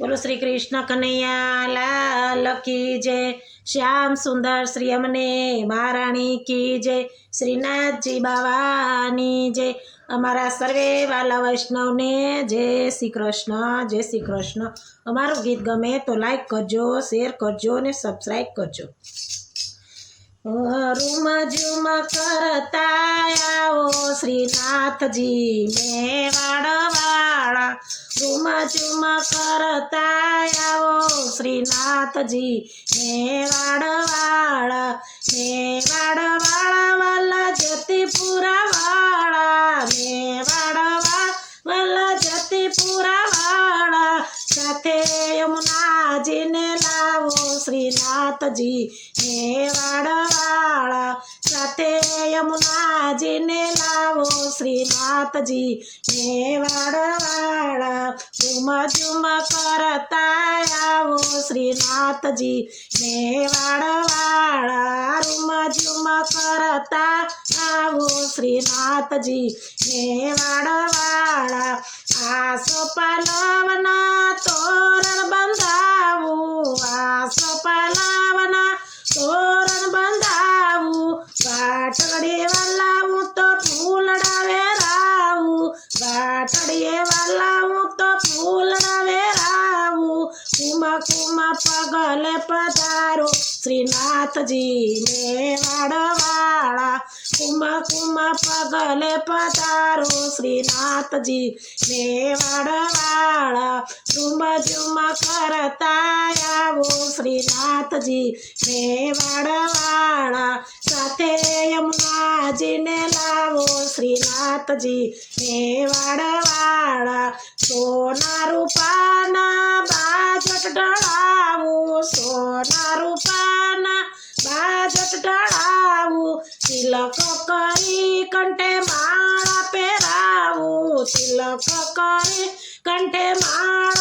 બોલો શ્રી કૃષ્ણ કનૈયા લાલ જય. શ્યામ સુંદર શ્રી અમને મહારાણી કી જય. શ્રીનાથજી બાવાની જય. અમારા સર્વે વાલા વૈષ્ણવને જય શ્રી કૃષ્ણ, જય શ્રી કૃષ્ણ. અમારું ગીત ગમે તો લાઈક કરજો શેર કરજો અને સબસ્ક્રાઈબ કરજો. રૂમ ઝુમ કરતા આવો. શ્રીનાથજી મેવાડવાળા રૂમ ચુમા કરતા આવો શ્રીનાથજી મેવાડવાળા મેવાડવાળા વાલા શ્રીનાથજી મેવાડવાળા સાથે યમુનાજીને લાવો. શ્રીનાથજી મેવાડવાળા ઝુમ ઝુમ કરતા આવો. શ્રીનાથજી મેવાડવાળા રૂમ ઝુમ કરતા આવો. શ્રીનાથજી મેવાડવાળા આસો પાલવના તોરણ બંધાવું પગલે પધારો શ્રીનાથજી મેવાડવાળા કુમ કુમ પગલ પધારો શ્રીનાથજી મેવાડવાળા ઝુમ ઝુમ કરતા આવો શ્રીનાથજી મેવાડવાળા સાથે યમુનાજીને લાવો શ્રીનાથજી મેવાડવાળા સોના રૂપાના બાજટ ઢળાવું સોના રૂપાના બાજટ ઢળાવું, તિલક કરી કંઠે માળા પહેરાવું, તિલક કરી કંઠે માળા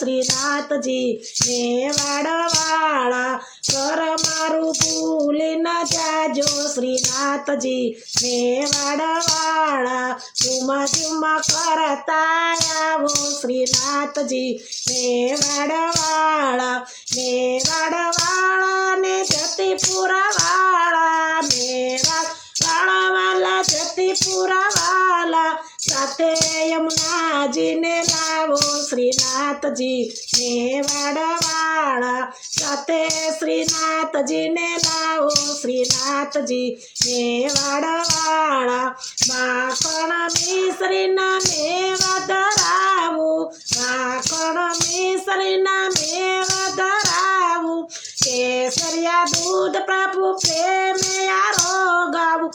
જાવ ને મેવાડવાળા કર મારું ભૂલી ન જાજો. શ્રીનાથજી મેવાડવાળા ઝુમા ઝુમા કરતા આવો. શ્રીનાથજી મેવાડવાળા મેવાડવાળા ને જતીપુરા વાળા મેવાડ વાળા વાલા જતીપુરા વાલા સાથે યમુનાજીને લાવો શ્રીનાથજી મેવાડવાળા. સાથે શ્રીનાથજીને લાવો શ્રીનાથજી મેવાડવાળા. માખણ મિશ્રીના મેવા ધરાવું માખણ મિશ્રીના મેવા ધરાવું કેસરિયા દૂધ પ્રભુ પ્રેમે આરોગાવું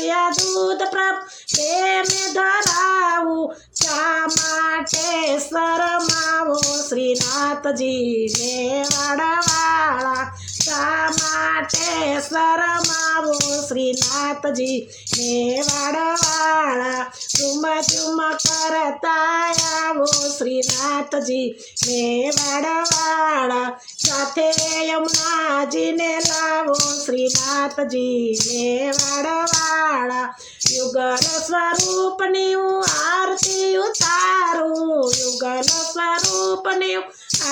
કેસરિયા દૂધ પ્રભુ પ્રેમે ધરાવું. શા માટે શરમાવો? શ્રીનાથજી મેવાડવાળા શા માટે શરમાવો શ્રીનાથજી મેવાડવાળા ઝુમ ઝુમ કરતા આવો શ્રીનાથજી મેવાડવાળા સાથે યમુનાજીને લાવો શ્રીનાથજી મેવાડવાળા યુગલ સ્વરૂપની હું આરતી ઉતારું. યુગલ સ્વરૂપની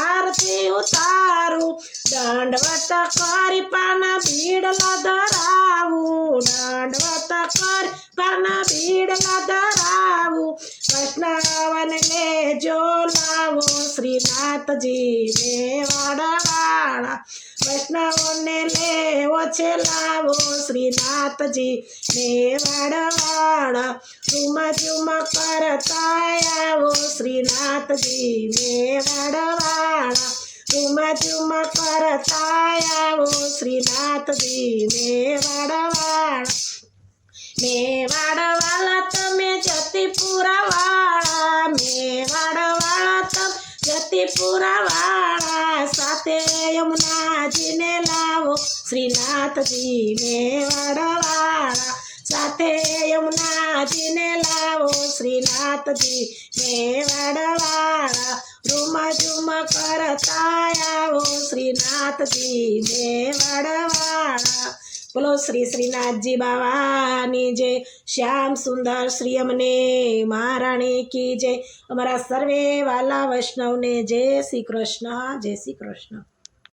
આરતી ઉતારું. દંડવત કરી પાના ભીડલા ધરાવું. દંડવત કરી પાના ભીડલા ધરાવું. વૈષ્ણવને લેજો લાવો, શ્રીનાથજી મેવાડવાળા. વૈષ્ણવને લેવો છે લાવો, શ્રીનાથજી મેવાડવાળા. ઝુમ ઝુમ કરતા આવો, શ્રીનાથજી મેવાડવાળા. ઝુમ કરતા આવો શ્રીનાથજી મેવાડવાળા મેવાડવાળા તમે જતીપુરા વાળા મેવાડવાળા તમે જતીપુરા વાળા સાથે યમુનાજીને લાવો શ્રીનાથજી મેવાડવાળા સાથે યમુનાજીને લાવો શ્રીનાથજી મેવાડવાળા રૂમા ઝુમા કરતા શ્રીનાથજી મેવાડવાળા બોલો શ્રી શ્રીનાથજી બાવાની જય. શ્યામ સુંદર શ્રી અમને મહારાણી કી જય. અમારા સર્વે વાલા વૈષ્ણવને જય શ્રી કૃષ્ણ, જય શ્રી કૃષ્ણ.